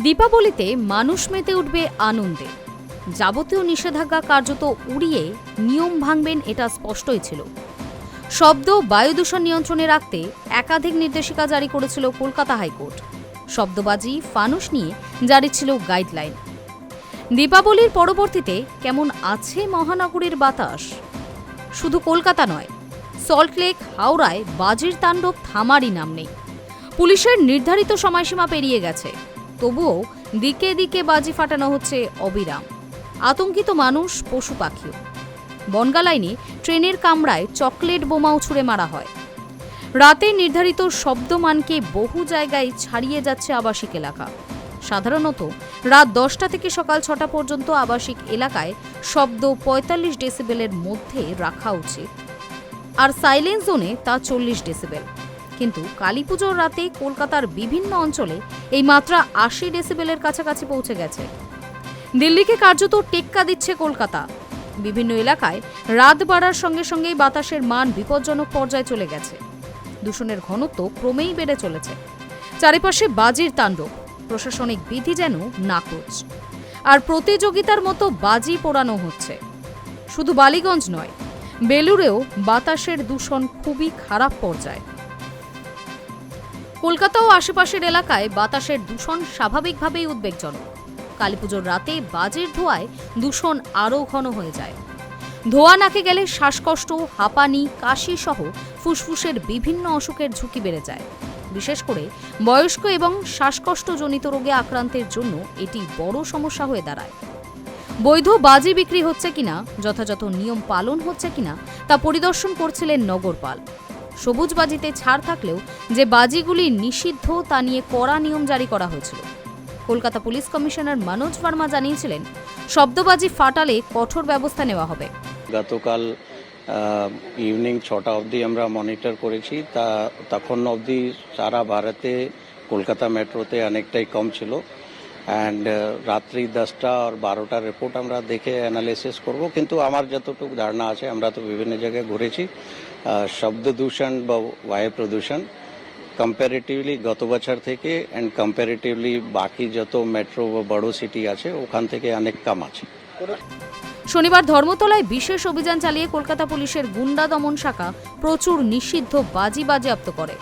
দীপাবলিতে মানুষ মেতে উঠবে আনন্দে। যাবতীয় নিষেধাজ্ঞা কার্যত উড়িয়ে নিয়ম ভাঙবেন এটা স্পষ্টই ছিল। শব্দ বায়ু দূষণ নিয়ন্ত্রণে রাখতে একাধিক নির্দেশিকা জারি করেছিল কলকাতা হাইকোর্ট। শব্দবাজি, ফানুস নিয়ে জারি ছিল গাইডলাইন। দীপাবলির পরবর্তীতে কেমন আছে মহানগরীর বাতাস? শুধু কলকাতা নয় সল্টলেক হাওড়ায় বাজির তাণ্ডব থামারই নাম নেই। পুলিশের নির্ধারিত সময়সীমা পেরিয়ে গেছে। তবুও দিকে দিকে বাজি ফাটানো হচ্ছে অবিরাম। আতঙ্কিত মানুষ, পশু পাখিও। বনগা লাইনে ট্রেনের কামরায় চকলেট বোমাও ছুড়ে মারা হয়। রাতে নির্ধারিত শব্দমানকে বহু জায়গায় ছাড়িয়ে যাচ্ছে আবাসিক এলাকা। সাধারণত রাত দশটা থেকে সকাল ছটা পর্যন্ত আবাসিক এলাকায় শব্দ পঁয়তাল্লিশ ডেসিবেলের মধ্যে রাখা উচিত। আর সাইলেন্স জোনে তা চল্লিশ ডেসিবেল। কিন্তু কালী পুজোর রাতে কলকাতার বিভিন্ন অঞ্চলে এই মাত্রা আশি ডেসিবেলের কাছাকাছি পৌঁছে গেছে। দিল্লিকে কার্যত টেক্কা দিচ্ছে কলকাতা। বিভিন্ন এলাকায় রাত বাড়ার সঙ্গে সঙ্গেই বাতাসের মান বিপজ্জনক পর্যায়ে চলে গেছে। দূষণের ঘনত্ব ক্রমেই বেড়ে চলেছে। চারিপাশে বাজির তাণ্ডব, প্রশাসনিক বিধি যেন নাকচ। আর প্রতিযোগিতার মতো বাজি পোড়ানো হচ্ছে। শুধু বালিগঞ্জ নয় বেলুরেও বাতাসের দূষণ খুবই খারাপ পর্যায়ে। কলকাতা ও আশেপাশের এলাকায় বাতাসের দূষণ স্বাভাবিকভাবেই উদ্বেগজনক। কালীপুজোর রাতে বাজের ধোঁয়ায় দূষণ আরও ঘন হয়ে যায়। ধোঁয়া নাকে গেলে শ্বাসকষ্ট, হাঁপানি, কাশি সহ ফুসফুসের বিভিন্ন অসুখের ঝুঁকি বেড়ে যায়। বিশেষ করে বয়স্ক এবং শ্বাসকষ্টজনিত রোগে আক্রান্তের জন্য এটি বড় সমস্যা হয়ে দাঁড়ায়। বৈধ বাজি বিক্রি হচ্ছে কিনা, যথাযথ নিয়ম পালন হচ্ছে কিনা, তা পরিদর্শন করছিলেন নগরপাল। সবুজ বাজিতে ছাড় থাকলেও যে বাজিগুলি নিষিদ্ধ তা নিয়ে কড়া নিয়ম জারি করা হয়েছিল। কলকাতা পুলিশ কমিশনার মনোজ ভার্মা জানিয়েছিলেন, শব্দবাজি ফাটালে কঠোর ব্যবস্থা নেওয়া হবে। গতকাল ইভিনিং ছটা অবধি আমরা মনিটর করেছি। তা, তখন অবধি সারা ভারতে কলকাতা মেট্রোতে অনেকটাই কম ছিল। অ্যান্ড রাত্রি দশটা আর বারোটার রিপোর্ট আমরা দেখে অ্যানালিসিস করব। কিন্তু আমার যতটুকু ধারণা আছে, আমরা তো বিভিন্ন জায়গায় ঘুরেছি। শব্দ দূষণ বা বায়ু প্রদূষণ কম্পারেটিভলি গত বছর থেকে অ্যান্ড কম্পারেটিভলি বাকি যত মেট্রো বা বড় সিটি আছে, ওখান থেকে অনেক কম আছে। শনিবার ধর্মতলায় বিশেষ অভিযান চালিয়ে কলকাতা পুলিশের গুন্ডা দমন শাখা প্রচুর নিষিদ্ধ বাজি বাজেয়াপ্ত করে।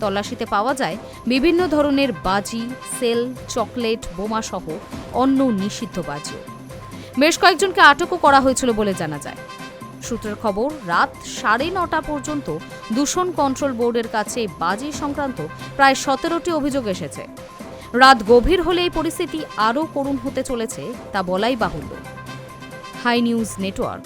তল্লাশিতে পাওয়া যায় বিভিন্ন ধরনের বাজি, সেল, চকলেট বোমা সহ অন্য নিষিদ্ধ বাজিও বেশ কয়েকজনকে আটকও করা হয়েছিল বলে জানা যায়। সূত্রের খবর, রাত সাড়ে নটা পর্যন্ত দূষণ কন্ট্রোল বোর্ডের কাছে বাজি সংক্রান্ত প্রায় সতেরোটি অভিযোগ এসেছে। রাত গভীর হলে এই পরিস্থিতি আরও করুণ হতে চলেছে, তা বলাই বাহুল্য। Hi news network.